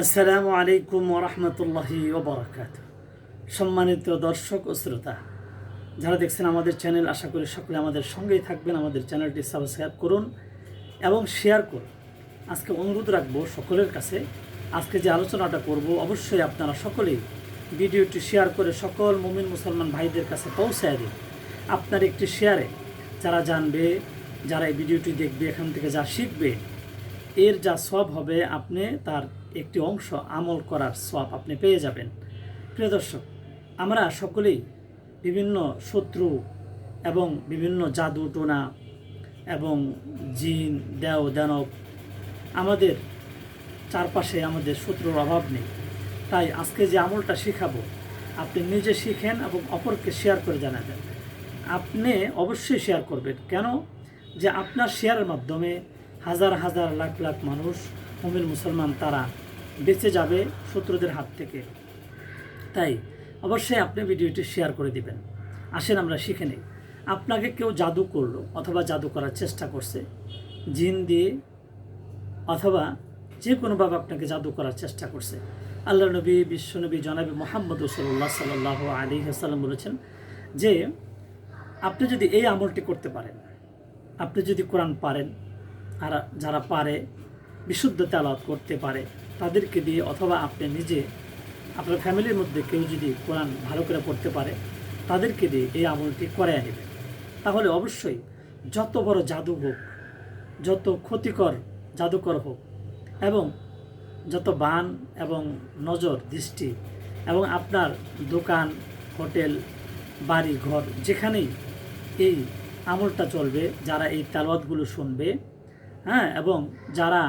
আসসালামু আলাইকুম ওরহমতুল্লাহি ওবরাকাত সম্মানিত দর্শক ও শ্রোতা, যারা দেখছেন আমাদের চ্যানেল, আশা করি সকলে আমাদের সঙ্গেই থাকবেন। আমাদের চ্যানেলটি সাবস্ক্রাইব করুন এবং শেয়ার করুন। আজকে অনুরোধ রাখব সকলের কাছে, আজকে যে আলোচনাটা করব, অবশ্যই আপনারা সকলেই ভিডিওটি শেয়ার করে সকল মুমিন মুসলমান ভাইদের কাছে পৌঁছায় দিন। আপনার একটি শেয়ারে যারা জানবে, যারা এই ভিডিওটি দেখবে, এখান থেকে যা শিখবে এর যা সব হবে, আপনি তার একটি অংশ আমল করার সব আপনি পেয়ে যাবেন। প্রিয় দর্শক, আমরা সকলেই বিভিন্ন শত্রু এবং বিভিন্ন জাদু টোনা এবং জিন, দেও, দানব, আমাদের চারপাশে আমাদের শত্রুর অভাব নেই। তাই আজকে যে আমলটা শেখাবো, আপনি নিজে শিখেন এবং অপরকে শেয়ার করে জানাবেন। আপনি অবশ্যই শেয়ার করবেন। কেন? যে আপনার শেয়ারের মাধ্যমে হাজার হাজার লাখ লাখ মানুষ, মুমিন মুসলমান তারা বেঁচে যাবে শত্রুদের হাত থেকে। তাই অবশ্যই আপনি ভিডিওটি শেয়ার করে দিবেন। আসেন আমরা শিখে নিই। আপনাকে কেউ জাদু করল অথবা জাদু করার চেষ্টা করছে, জিন দিয়ে অথবা যে কোনোভাবে আপনাকে জাদু করার চেষ্টা করছে। আল্লাহ নবী বিশ্বনবী জনাবি মোহাম্মদ সাল্লাহ আলী হাসাল্লাম বলেছেন যে, আপনি যদি এই আমলটি করতে পারেন, আপনি যদি কোরআন পারেন আর যারা পারে, বিশুদ্ধ তেলাওয়াত করতে পারে, তাদেরকে দিয়ে অথবা আপনি নিজে, আপনার ফ্যামিলির মধ্যে কেউ যদি কোরআন ভালো করে পড়তে পারে, তাদেরকে দিয়ে এই আমলটি করে নেবেন। তাহলে অবশ্যই যত বড় জাদু হোক, যত ক্ষতিকর জাদুকর হোক এবং যত বান এবং নজর, দৃষ্টি এবং আপনার দোকান, হোটেল, বাড়ি, ঘর, যেখানেই এই আমলটা চলবে, যারা এই তালওয়াতগুলো শুনবে হ্যাঁ এবং যারা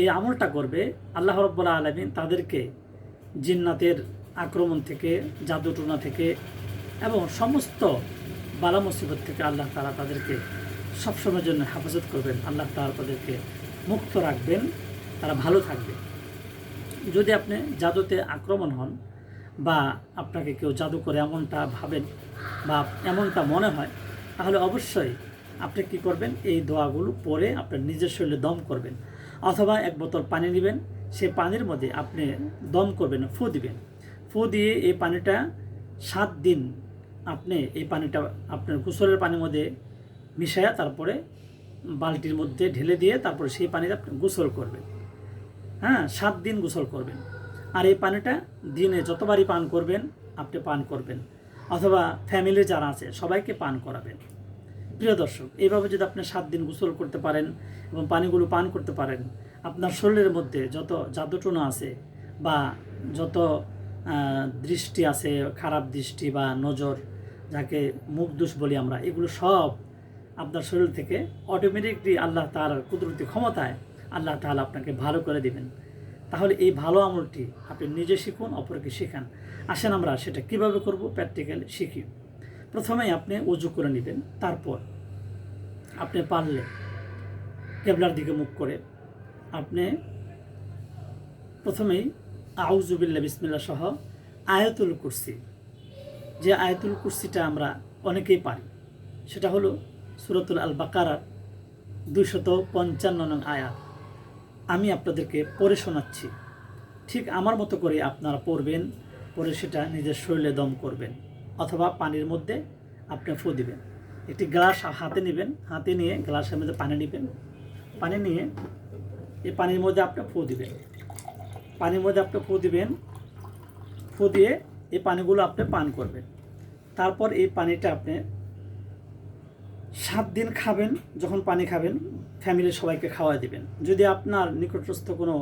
এই আমলটা করবে, আল্লাহ রব্বুল্লা আলমিন তাদেরকে জিন্নাতের আক্রমণ থেকে, জাদুটুনা থেকে এবং সমস্ত বালা মুসিবত থেকে আল্লাহ তারা তাদেরকে সবসময়ের জন্য হেফাজত করবেন। আল্লাহ তারা তাদেরকে মুক্ত রাখবেন, তারা ভালো থাকবে। যদি আপনি জাদুতে আক্রমণ হন বা আপনাকে কেউ জাদু করে এমনটা ভাবেন বা এমনটা মনে হয়, তাহলে অবশ্যই আপনি কি করবেন? এই দোয়াগুলো পরে আপনার নিজের শরীরে দম করবেন। অথবা এক বোতল পানি নেবেন। সে পানির মধ্যে আপনি দম করবেন, ফু দিবেন। ফু দিয়ে এই পানিটা সাত দিন আপনি এই পানিটা আপনার গোসলের পানির মধ্যে মিশায়া তারপরে বালতির মধ্যে ঢেলে দিয়ে তারপরে সেই পানিতে আপনি গোসল করবেন। হ্যাঁ সাত দিন গোসল করবেন। আর এই পানিটা দিনে যতবারই পান করবেন, আপনি পান করবেন। অথবা ফ্যামিলি যারা আছে, সবাইকে পান করাবেন। প্রিয় দর্শক, এইভাবে যদি আপনি সাত দিন গোসল করতে পারেন এবং পানিগুলো পান করতে পারেন, আপনার শরীরের মধ্যে যত জাদুটনা আছে বা যত দৃষ্টি আছে, খারাপ দৃষ্টি বা নজর, যাকে মুখ দোষ বলি আমরা, এগুলো সব আপনার শরীর থেকে অটোমেটিকলি আল্লাহ তার কুদরতি ক্ষমতায় আল্লাহ তাহলে আপনাকে ভালো করে দিবেন। তাহলে এই ভালো আমলটি আপনি নিজে শিখুন, অপরকে শেখান। আসেন আমরা সেটা কীভাবে করব প্র্যাকটিক্যাল শিখি। প্রথমেই আপনি উজু করে নেবেন, তারপর আপনি পারলে কেবলার দিকে মুখ করে আপনি প্রথমেই আউজুবিল্লা বিসমিল্লা সহ আয়াতুল কুরসি। যে আয়াতুল কুরসিটা আমরা অনেকেই পারি, সেটা হলো সুরতুল আল বাকারার দুইশত পঞ্চান্ন নং আয়াত। আমি আপনাদেরকে পড়ে শোনাচ্ছি। ঠিক আমার মতো করে আপনারা পড়বেন পরে সেটা নিজের শরীরে দম করবেন, অথবা পানির মধ্যে আপনি ফু দিবেন। একটি গ্লাস হাতে নেবেন, হাতে নিয়ে গ্লাসের মধ্যে পানি নেবেন। পানি নিয়ে এই পানির মধ্যে আপনি ফু দিবেন। পানির মধ্যে আপনি ফু দিবেন, ফু দিয়ে এই পানিগুলো আপনি পান করবেন। তারপর এই পানিটা আপনি সাত দিন খাবেন, যখন পানি খাবেন ফ্যামিলির সবাইকে খাওয়া দিবেন। যদি আপনার নিকটস্থ কোনো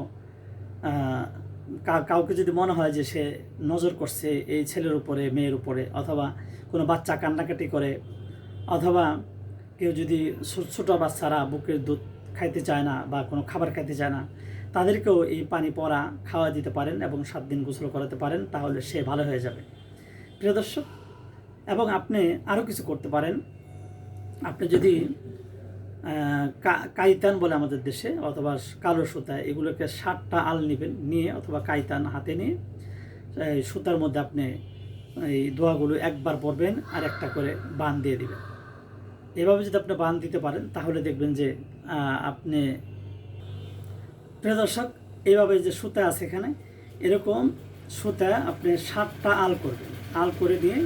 কাউকে যদি মনে হয় যে সে নজর করছে এই ছেলের উপরে, মেয়ের উপরে, অথবা কোনো বাচ্চা কান্নাকাটি করে অথবা কেউ যদি ছোটো বাচ্চারা বুকের দুধ খাইতে চায় না বা কোনো খাবার খাইতে চায় না, তাদেরকেও এই পানি পরা খাওয়া দিতে পারেন এবং সাত দিন গোসল করাতে পারেন, তাহলে সে ভালো হয়ে যাবে। প্রিয় দর্শক, এবং আপনি আরও কিছু করতে পারেন। আপনি যদি কাইতান বলে আমাদের দেশে অথবা কালো সুতা, এগুলোকে সাতটা আল নেবেন, নিয়ে অথবা কাইতান হাতে নিয়ে সুতার মধ্যে আপনি এই দোয়াগুলো একবার পরবেন আর একটা করে বান দিয়ে দিবেন। এভাবে যদি আপনি বান দিতে পারেন, তাহলে দেখবেন যে আপনি, প্রিয় দর্শক এইভাবে যে সুতা আছে এখানে, এরকম সুতা আপনি সাতটা আল করবেন। আল করে নিয়ে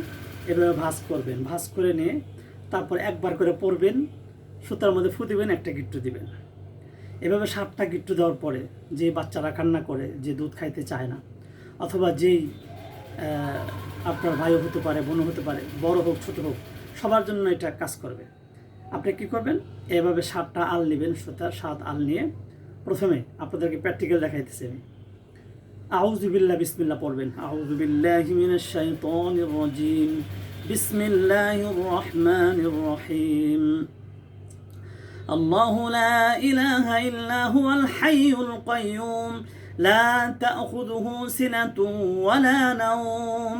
এভাবে ভাঁজ করবেন। ভাঁজ করে নিয়ে তারপর একবার করে পরবেন, সুতার মধ্যে ফু দিবেন, একটা গিট্টু দিবেন। এভাবে সাতটা গিট্টু দেওয়ার পরে যে বাচ্চারা কান্না করে, যে দুধ খাইতে চায় না, অথবা যেই আপনার ভাইও হতে পারে বোনও হতে পারে, বড় হোক, ছোট হোক সবার জন্য এটা কাজ করবে আপনি কি করবেন এভাবে সাতটা আল নেবেন সুতার সাত আল নিয়ে প্রথমে আপনাদেরকে প্র্যাকটিক্যাল দেখাইতেছি আমি আউজুবিল্লাহ বিসমিল্লাহ পড়বেন আউজুবিল্লাহি মিনাশ শাইতানির রাজিম বিসমিল্লাহির রহমানির রহিম الله لا إله إلا هو الحي القيوم لا تأخذه سنة ولا نوم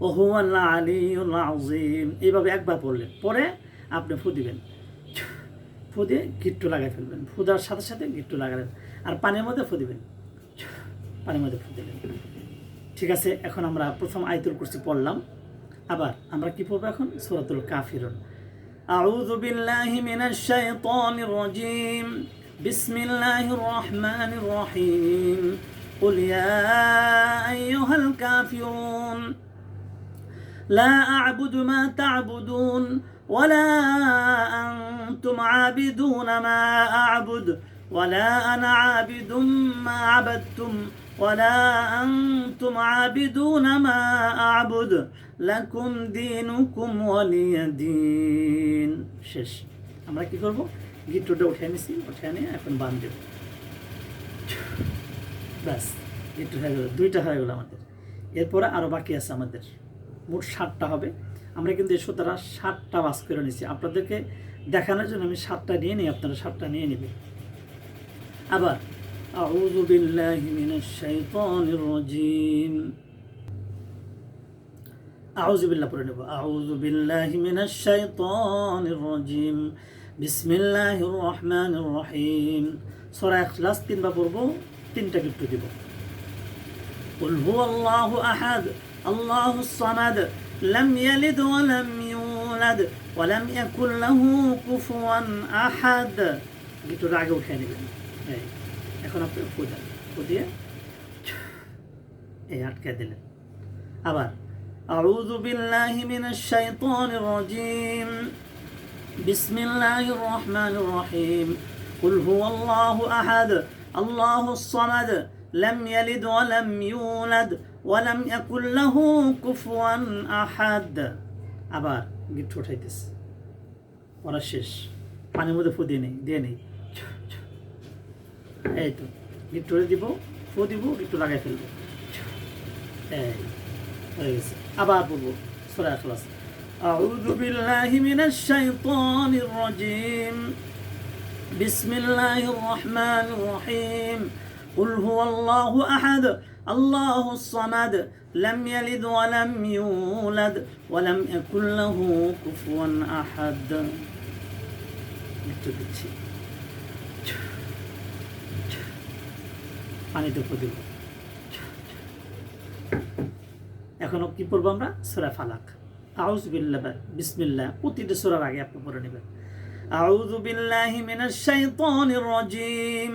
وهو العلي العظيم এইভাবে একবার পড়লেন পরে আপনি ফু দিবেন ফু দিয়ে গিট্টু লাগাই ফেলবেন ফু দেওয়ার সাথে সাথে গিট্টু লাগালেন আর পানির মধ্যে ফু দিবেন পানির মধ্যে ফু দিলেন ঠিক আছে এখন আমরা প্রথম আয়তুল কুরসি পড়লাম আবার আমরা কি পড়বো এখন সূরাতুল কাফিরুন أعوذ بالله من الشيطان الرجيم بسم الله الرحمن الرحيم قل يا أيها الكافرون لا أعبد ما تعبدون ولا أنتم عابدون ما أعبد ولا أنا عابد ما عبدتم ولا أنتم عابدون ما أعبد لكم دينكم ولي دين শেষ আমরা কি করব গিট্টুটা উঠে নিছি উঠে নিয়ে এখন বান দেব ব্যাস গিট্টু হয়ে গেল দুইটা হয়ে গেল আমাদের এরপরে আরও বাকি আছে আমাদের মোট সাতটা হবে আমরা কিন্তু এই সুতরাং সাতটা বাস করে নিছি আপনাদেরকে দেখানোর জন্য আমি সাতটা নিয়ে নিই আপনারা সাতটা নিয়ে নেবেন আবার أعوذ بالله من الشيطان الرجيم أعوذ بالله পড়ে নেব أعوذ بالله من الشيطان الرجيم بسم الله الرحمن الرحيم সূরা ইখলাস তিনবার পড়ব তিনটা গিফট দিব قل هو الله أحد الله الصمد لم يلد ولم يولد ولم يكن له كفوا أحد গিটুর আগে উঠে নেবেন এই এখন আপনি ফুদান ফুদিয়ে এই আটকে দিলেন আবার أعوذ بالله من الشيطان الرجيم بسم الله الرحمن الرحيم قل هو الله أحد الله الصمد لم يلد ولم يولد ولم يكن له كفوا أحد আবার গিট উঠাইতেছে পড়া শেষ পানির মধ্যে ফু দিয়ে নেই দিয়ে নেই এই তো গিট্টুরে দিব ফু দিব গিট্টু লাগাই ফেলবো এই হয়ে গেছে আবার পড়বো সূরা ইখলাস أعوذ بالله من الشيطان الرجيم بسم الله الرحمن الرحيم قل هو الله أحد الله الصمد لم يلد ولم يولد ولم يكن له كفوا أحد একটু দিচ্ছি পানিতে দিব এখনো কি পড়বো আমরা সুরা ফালাক আউজ বিল্লাহ বিসমিল্লাহ প্রতিটা সুরার আগে আপনি পড়ে নেবেন أعوذ بالله من الشيطان الرجيم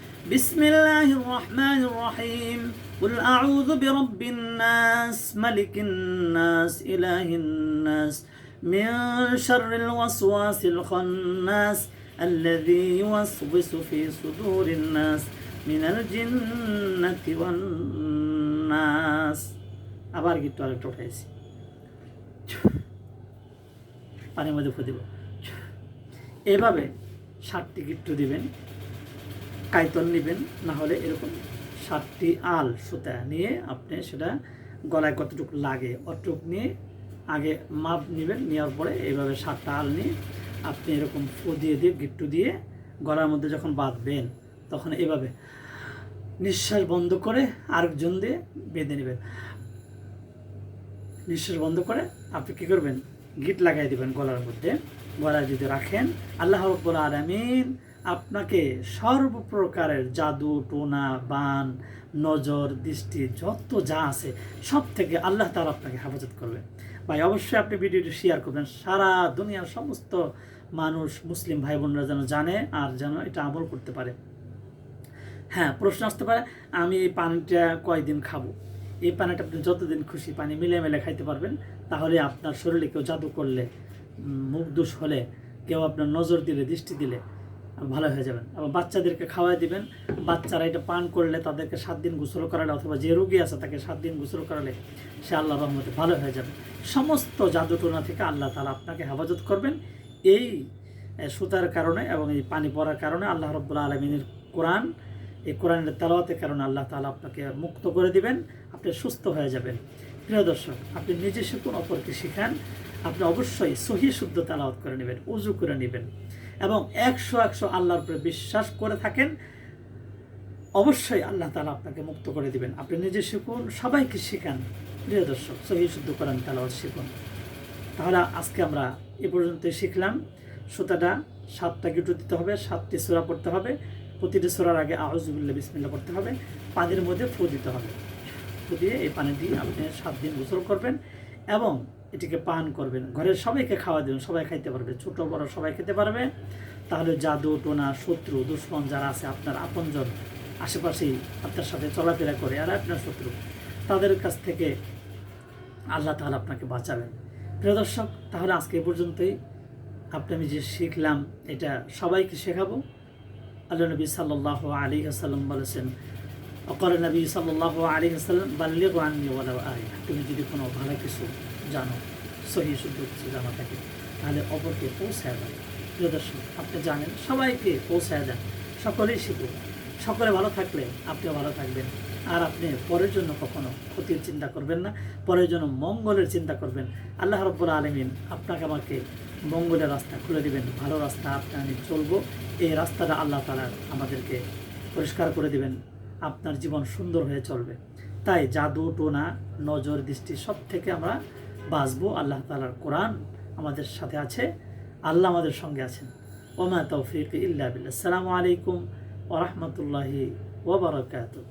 بسم الله الرحمن الرحيم قل أعوذ برب الناس ملك الناس إله الناس من شر الوسواس الخناس الذي يوسوس في صدور الناس من الجنة والناس আবার গিট্টু আরেকটা উঠাইছি পানির মধ্যে ফু দিব এভাবে ষাটটি গিট্টু দিবেন কাইতন নেবেন, না হলে এরকম সাতটি আল সুতা নিয়ে আপনি সেটা গলায় কতটুকু লাগে অতটুকু নিয়ে আগে মাপ নেবেন, নেওয়ার পরে এইভাবে সাতটা আল নিয়ে আপনি এরকম ফু দিয়ে দিয়ে, গিট্টু দিয়ে গলার মধ্যে যখন বাঁধবেন, তখন এভাবে নিঃশ্বাস বন্ধ করে আরেকজন দিয়ে বেঁধে নেবেন। নিঃশ্বাস বন্ধ করে আপনি কী করবেন? গিট লাগাই দিবেন গলার মধ্যে। গলায় যদি রাখেন, আল্লাহ রব্বুল আলমিন আপনাকে সর্বপ্রকারের জাদু, টোনা, বান, নজর, দৃষ্টি, যত যা আছে সব থেকে আল্লাহ তাআলা আপনাকে হেফাজত করবে। ভাই, অবশ্যই আপনি ভিডিওটি শেয়ার করবেন। সারা দুনিয়ার সমস্ত মানুষ, মুসলিম ভাই বোনরা যেন জানে আর যেন এটা আমল করতে পারে। হ্যাঁ প্রশ্ন আসতে পারে, আমি এই পানিটা কয়দিন খাব? এই পানিটা আপনি যতদিন খুশি পানি মিলে মিলে খাইতে পারবেন, তাহলে আপনার শরীরে কেউ জাদু করলে মুখ দোষ হলে, কেউ আপনার নজর দিলে, দৃষ্টি দিলে ভালো হয়ে যাবেন। আবার বাচ্চাদেরকে খাওয়াই দিবেন। বাচ্চারা এটা পান করলে তাদেরকে সাত দিন গোসল করালে অথবা যে রোগী আছে তাকে সাত দিন গোসল করালে সে আল্লাহ রহমতে ভালো হয়ে যাবে। সমস্ত জাদুটোনা থেকে আল্লাহ তালা আপনাকে হেফাজত করবেন। এই সুতার কারণে এবং এই পানি পড়ার কারণে আল্লাহ রব্বুল্লা আলমিনের কোরআন, এই কোরআনের তেলাওয়াতের কারণে আল্লাহ তালা আপনাকে মুক্ত করে দিবেন। আপনি সুস্থ হয়ে যাবেন। প্রিয় দর্শক, আপনি নিজে শিখুন, অপরকে শিখান। আপনি অবশ্যই সহি, শুদ্ধ তেলাওয়াত করে নেবেন, উজু করে নেবেন। এবং একশো একশো আল্লাহর উপরে বিশ্বাস করে থাকেন, অবশ্যই আল্লাহ তালা আপনাকে মুক্ত করে দিবেন। আপনি নিজে শিখুন, সবাইকে শিখান। প্রিয় দর্শক, সহি শুদ্ধ করেন তেলাওয়াত শিখুন। তাহলে আজকে আমরা এ পর্যন্ত শিখলাম। সুতাটা সাতটা গিটু দিতে হবে, সাতটি সোরা পড়তে হবে। প্রতিটি সোরার আগে আহজুবুল্লাহ বিসমিল্লা পড়তে হবে। পানির মধ্যে ফু দিতে হবে। ফু দিয়ে এই পানিটি আপনি সাত দিন গোসল করবেন এবং এটিকে পান করবেন। ঘরের সবাইকে খাওয়া দেবেন, সবাই খাইতে পারবে। ছোট, বড় সবাই খেতে পারবে। তাহলে জাদু, টোনা, শত্রু, দুশ্মন যারা আছে, আপনার আপনজন আশেপাশেই আপনার সাথে চলাফেরা করে আর আপনার শত্রু, তাদের কাছ থেকে আল্লাহ তাহলে আপনাকে বাঁচাবেন। প্রিয় দর্শক, তাহলে আজকে পর্যন্তই। আপনি আমি যে শিখলাম, এটা সবাইকে শেখাবো। আল্লাহ নবী সাল্লাহ আলী আসাল্লাম বলেছেন অকর নবী সাল্লাহ আলী আসাল্লাম বাল্যে আননি আয় তুমি যদি কোনো ভালো কিছু জানো, সহি শুদ্ধ কিছু জানা থাকে তাহলে অপরকে পৌঁছায় দেন প্রিয় দর্শক, আপনি জানেন, সবাইকে পৌঁছায় দেন, সকলেই শিখুন সকলে ভালো থাকলে আপনিও ভালো থাকবেন। আর আপনি পরের জন্য কখনো ক্ষতির চিন্তা করবেন না, পরের জন্য মঙ্গলের চিন্তা করবেন। আল্লাহ রব্বুল আলমিন আপনাকে আমাকে মঙ্গলের রাস্তা খুলে দিবেন, ভালো রাস্তা আপনি আমি চলবো। এই রাস্তাটা আল্লাহ তালা আমাদেরকে পরিষ্কার করে দিবেন, আপনার জীবন সুন্দর হয়ে চলবে। তাই জাদু, টোনা, নজর, দৃষ্টি সব থেকে আমরা বাঁচবো, আল্লাহ তালার কোরআন আমাদের সাথে আছে, আল্লাহ আমাদের সঙ্গে আছেন। ওমা তৌফিক ইল্লা আসসালামু আলাইকুম ওরহমতুল্লাহি ওবরাকাতুহ